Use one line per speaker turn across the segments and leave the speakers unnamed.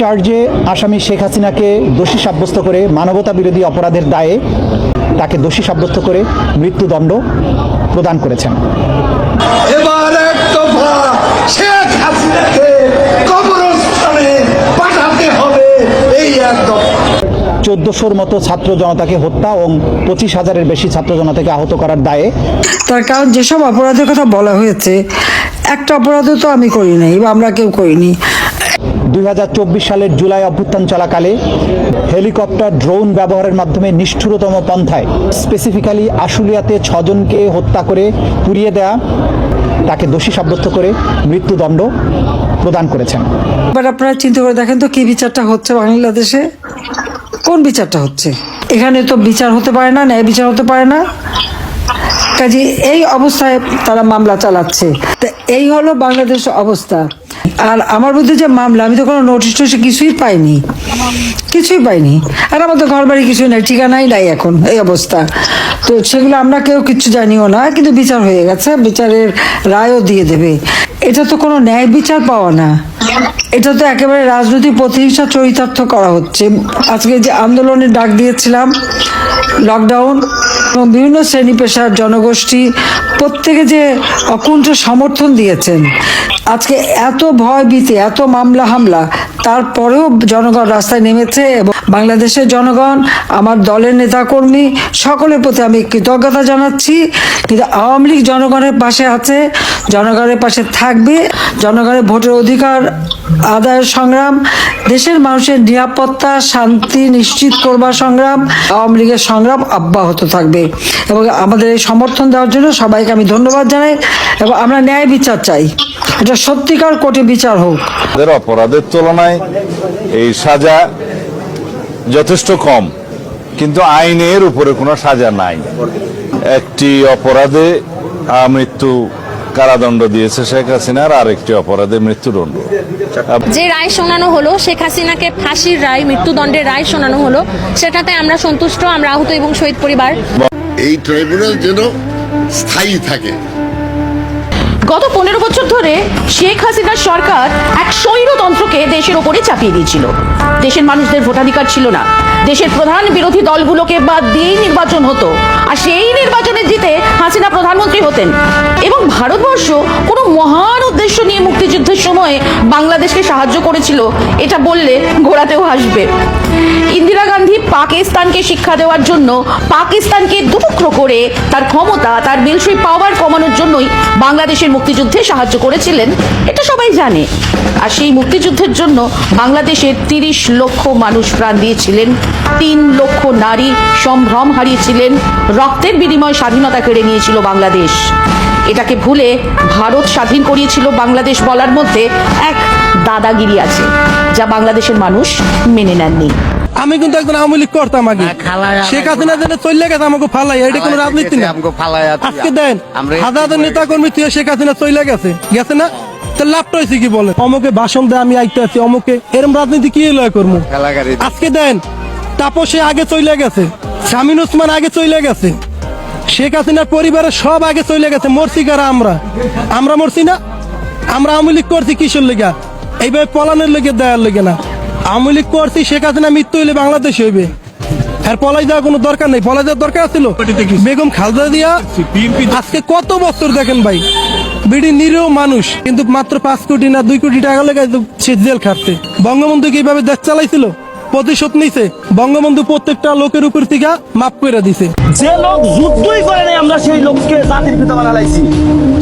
চার্জে আসামি শেখ হাসিনাকে দোষী সাব্যস্ত করে মানবতা বিরোধী অপরাধের দায়ে তাকে দোষী সাব্যস্ত করে মৃত্যুদণ্ড প্রদান করেছেন।
এবার এক দফা শেখ হাসিনাকে কবরস্থানে পাঠাতে হবে এই এক দফা।
চোদ্দশোর মতো ছাত্র জনতাকে হত্যা এবং পঁচিশ হাজারের বেশি ছাত্র জনতাকে আহত করার দায়ে
তার কারণ যেসব অপরাধের কথা বলা হয়েছে একটা অপরাধও তো আমি করি নাই বা আমরা কেউ করিনি।
দুই হাজার চব্বিশ সালের জুলাই অভ্যুত্থান চলাকালে হেলিকপ্টার ড্রোন ব্যবহারের মাধ্যমে নিষ্ঠুরতম পন্থায় স্পেসিফিক্যালি আশুলিয়াতে ছজনকে হত্যা করে পুড়িয়ে দেয়া, তাকে দোষী সাব্যস্ত করে মৃত্যুদণ্ড প্রদান করেছেন।
এবার আপনারা চিন্তা করে দেখেন তো কি বিচারটা হচ্ছে বাংলাদেশে? কোন বিচারটা হচ্ছে? এখানে তো বিচার হতে পারে না, ন্যায় বিচার হতে পারে না। কাজে এই অবস্থায় তারা মামলা চালাচ্ছে। তা এই হলো বাংলাদেশের অবস্থা। আর আমার বিরুদ্ধে যে মামলা, আমি তো কোনো নোটিশ টোটিশ কিছুই পাইনি। কিছুই পাইনি। আর আমাদের ঘর বাড়ি কিছুই নাই, ঠিকানাই নাই এখন, এই অবস্থা। তো সেগুলো আমরা কেউ কিচ্ছু জানিও না, কিন্তু বিচার হয়ে গেছে, বিচারের রায়ও দিয়ে দেবে। এটা তো কোনো ন্যায় বিচার পাওয়া না। এটা তো একেবারে রাজনৈতিক প্রতিহিংসা চরিতার্থ করা হচ্ছে। আজকে যে আন্দোলনের ডাক দিয়েছিলাম লকডাউন এবং বিভিন্ন শ্রেণি পেশার জনগোষ্ঠী প্রত্যেকে যে অকুণ্ঠ সমর্থন দিয়েছেন। আজকে এত ভয় ভীতি এত মামলা হামলা, তারপরেও জনগণ রাস্তায় নেমেছে এবং বাংলাদেশের জনগণ, আমার দলের নেতাকর্মী, সকলের প্রতি আমি কৃতজ্ঞতা জানাচ্ছি। কিন্তু আওয়ামী লীগ জনগণের পাশে আছে, জনগণের পাশে থাকবে, জনগণের ভোটের অধিকার আদায়ের সংগ্রাম, দেশের মানুষের নিরাপত্তা, শান্তি নিশ্চিত করবার সংগ্রাম, আওয়ামী লীগের সংগ্রাম অব্যাহত থাকবে। এবং আমাদের এই সমর্থন দেওয়ার জন্য সবাইকে আমি ধন্যবাদ জানাই এবং আমরা ন্যায় বিচার চাই। এটা সত্যিকার কোটি বিচার হোক।
অপরাধের তুলনায় এই সাজা যথেষ্ট কম, কিন্তু আইনের উপরে কোনো সাজা নাই। একটি অপরাধে মৃত্যু কারাদণ্ড দিয়েছে শেখ হাসিনার আর একটি অপরাধে মৃত্যুদণ্ড।
যে রায় শোনানো হলো শেখ হাসিনাকে ফাঁসির রায় মৃত্যুদণ্ডের রায় শোনানো হলো সেটাতে আমরা সন্তুষ্ট আমরা আহত এবং শহীদ পরিবার।
এই ট্রাইব্যুনাল যেন স্থায়ী থাকে।
গত পনেরো বছর ধরে শেখ হাসিনার সরকার এক স্বৈরতন্ত্রকে দেশের ওপরে চাপিয়ে দিয়েছিল। দেশের মানুষদের ভোটাধিকার ছিল না। দেশের প্রধান বিরোধী দলগুলোকে বাদ দিয়েই নির্বাচন হতো। আর সেই নির্বাচনে জিতে হাসিনা প্রধানমন্ত্রী হতেন। এবং ভারতবর্ষ কোনো মহান উদ্দেশ্য নিয়ে মুক্তিযুদ্ধের সময় বাংলাদেশকে সাহায্য করেছিল, এটা বললে ঘোরাতেও হাসবে। ইন্দিরা গান্ধী পাকিস্তানকে শিক্ষা দেওয়ার জন্য পাকিস্তানকে দুটুকরো করে তার ক্ষমতা, তার মিলিটারি পাওয়ার কমানোর জন্যই বাংলাদেশের মুক্তিযুদ্ধে সাহায্য করেছিলেন, এটা সবাই জানে। আর সেই মুক্তিযুদ্ধের জন্য বাংলাদেশের তিরিশ লক্ষ মানুষ প্রাণ দিয়েছিলেন তিন লক্ষ নারী সম্ভ্রম হারিয়েছিলেন রক্তের বিনিময়ে স্বাধীনতা কেড়ে নিয়েছিল বাংলাদেশ। এটাকে ভুলে ভারত স্বাধীন করিয়েছিল বাংলাদেশ বলার মধ্যে এক দাদাগিরি আছে যা বাংলাদেশের মানুষ মেনে নেননি।
আমি কিন্তু একজন আওয়ামী লীগ করতাম আগে শেখ হাসিনা যেন চলে গেছে আমাকে ফালাই এটা কোনো রাজনীতি না। আজকে দেন হাজার হাজার নেতা কর্মী তুই শেখ হাসিনা চলে গেছে। গেছে না? তো লাভটা হয়েছে কি বলে অমুকে ভাষণ দেয় আমি আইতে আছি। অমুকে এরম রাজনীতি কি লয় করব আজকে দেন তাপসে আগে চলে গেছে শামিন ওসমান আগে চলে গেছে শেখ হাসিনার পরিবারের সব আগে চলে গেছে। মরছি কারা আমরা? আমরা মরছি না? আমরা আওয়ামী লীগ করছি কিসের লেগা? এইভাবে পলানের লেগে দেওয়ার লেগে না। আওয়ামী লীগ করছি শেখ হাসিনা মৃত্যু হইলে বাংলাদেশ হইবে। আর পলাই যাওয়ার কোনো দরকার নেই। পলাই যাওয়ার দরকার ছিল বেগম খালদা দিয়া আজকে কত বছর দেখেন ভাই? বিডি নিরীহ মানুষ, কিন্তু মাত্র পাঁচ কোটি না দুই কোটি টাকা লেগে সে জেল খাটছে। বঙ্গবন্ধু কি এইভাবে দেশ চালাইছিল? প্রতিশোধ নিছে। বঙ্গবন্ধু প্রত্যেকটা লোকের উপর থেকে মাফ করে দিছে।
যে লোক যুদ্ধই করে নাই, আমরা সেই লোককে জাতির পিতা বানালাইছি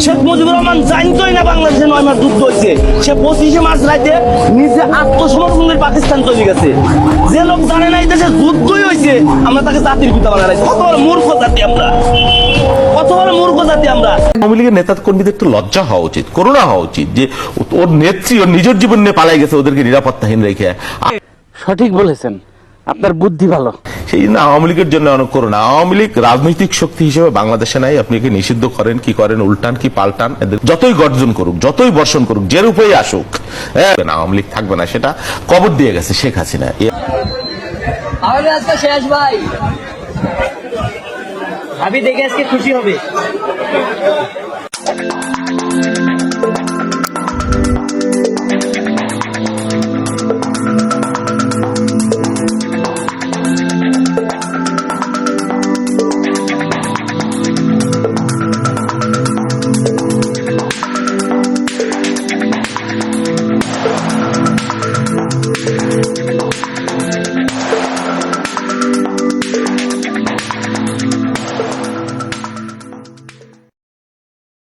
শেখ মুজিবুর রহমান জানতোই না বাংলাদেশে নয় মাস যুদ্ধ হয়েছে সে পঁচিশে মার্চ রাইতে নিজে আত্মসমর্পণ করে পাকিস্তান চলে গেছে যে লোক জানে না দেশে যুদ্ধই হয়েছে আমরা তাকে জাতির পিতা বানালাইছি কত মূর্খ জাতি আমরা। কত বড় মূর্খ জাতি আমরা?
আওয়ামী লীগের নেতা কর্মীদের একটু লজ্জা হওয়া উচিত করোনা হওয়া উচিত যে ওর নেত্রী ওর নিজের জীবন নিয়ে পালাই গেছে ওদেরকে নিরাপত্তাহীন রেখে।
সঠিক বলেছেন আপনার বুদ্ধি ভালো।
সেই জন্য আওয়ামী লীগের জন্য অনেক করোনা আওয়ামী লীগ রাজনৈতিক শক্তি হিসেবে বাংলাদেশে নাই আপনি একে নিষিদ্ধ করেন কি করেন উল্টান কি পাল্টান এদের যতই গর্জন করুক যতই বর্ষণ করুক যে রূপেই আসুক হ্যাঁ, আওয়ামী লীগ থাকবে না সেটা কবর দিয়ে গেছে শেখ হাসিনা।
আজকে শেষ ভাই। আমি দেখে আজকে খুশি হবে।